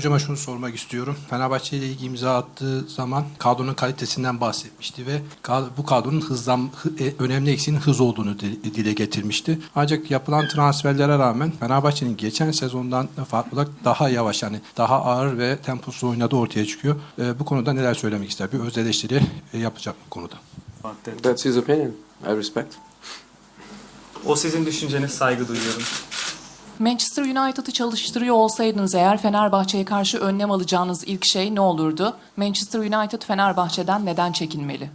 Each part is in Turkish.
hocama şunu sormak istiyorum. Fenerbahçe ile ilgili imza attığı zaman kadronun kalitesinden bahsetmişti ve bu kadronun hızlan hı- e, önemli eksiğinin hız olduğunu di- dile getirmişti. Ancak yapılan transferlere rağmen Fenerbahçe'nin geçen sezondan farklı olarak daha yavaş yani daha ağır ve temposuz oynadığı ortaya çıkıyor. E, bu konuda neler söylemek ister? Bir öz eleştiri e, yapacak bu konuda. That's his opinion. I respect. O sizin düşünceniz saygı duyuyorum. Manchester United'ı çalıştırıyor olsaydınız eğer Fenerbahçe'ye karşı önlem alacağınız ilk şey ne olurdu? Manchester United Fenerbahçe'den neden çekinmeli?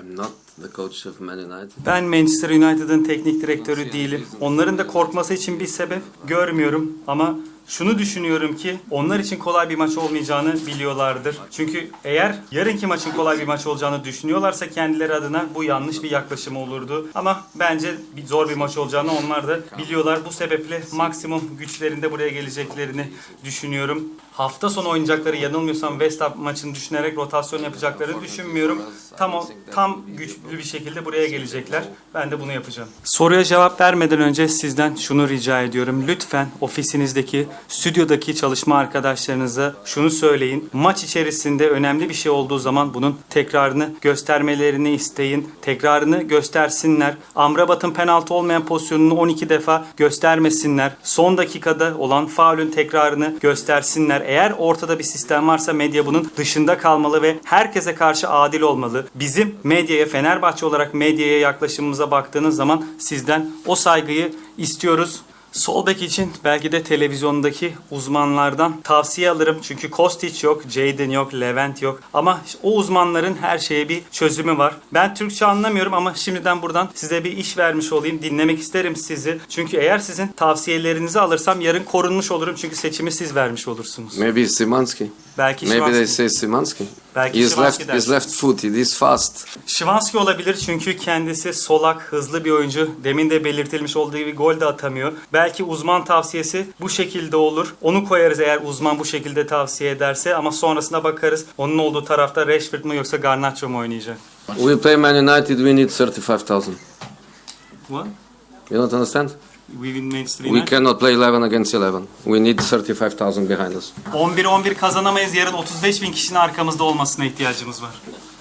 I'm not the coach of Man United. Ben Manchester United'ın teknik direktörü değilim. Onların da korkması için bir sebep görmüyorum ama şunu düşünüyorum ki onlar için kolay bir maç olmayacağını biliyorlardır. Çünkü eğer yarınki maçın kolay bir maç olacağını düşünüyorlarsa kendileri adına bu yanlış bir yaklaşım olurdu. Ama bence bir zor bir maç olacağını onlar da biliyorlar. Bu sebeple maksimum güçlerinde buraya geleceklerini düşünüyorum. Hafta sonu oynayacakları yanılmıyorsam West Ham maçını düşünerek rotasyon yapacaklarını düşünmüyorum. Tam o, tam güçlü bir şekilde buraya gelecekler. Ben de bunu yapacağım. Soruya cevap vermeden önce sizden şunu rica ediyorum. Lütfen ofisinizdeki, stüdyodaki çalışma arkadaşlarınıza şunu söyleyin. Maç içerisinde önemli bir şey olduğu zaman bunun tekrarını göstermelerini isteyin. Tekrarını göstersinler. Amrabat'ın penaltı olmayan pozisyonunu 12 defa göstermesinler. Son dakikada olan faulün tekrarını göstersinler. Eğer ortada bir sistem varsa medya bunun dışında kalmalı ve herkese karşı adil olmalı. Bizim medyaya, Fenerbahçe olarak medyaya yaklaşımımıza baktığınız zaman sizden o saygıyı istiyoruz. Sol bek için belki de televizyondaki uzmanlardan tavsiye alırım. Çünkü Kostic yok, Jadon yok, Levent yok. Ama o uzmanların her şeye bir çözümü var. Ben Türkçe anlamıyorum ama şimdiden buradan size bir iş vermiş olayım. Dinlemek isterim sizi. Çünkü eğer sizin tavsiyelerinizi alırsam yarın korunmuş olurum. Çünkü seçimi siz vermiş olursunuz. Maybe it's Simansky. Belki Maybe they Şivanski. say Simansky. Belki He's left. He's left footed. He's fast. Şivanski olabilir çünkü kendisi solak, hızlı bir oyuncu. Demin de belirtilmiş olduğu gibi gol de atamıyor. Belki uzman tavsiyesi bu şekilde olur. Onu koyarız eğer uzman bu şekilde tavsiye ederse ama sonrasında bakarız. Onun olduğu tarafta Rashford mu yoksa Garnacho mu oynayacak? We play Man United. We need thirty-five thousand. What? You don't understand? Manchester We cannot play eleven against eleven. We need thirty-five thousand behind us. 11-11 kazanamayız. Yarın 35 bin kişinin arkamızda olmasına ihtiyacımız var.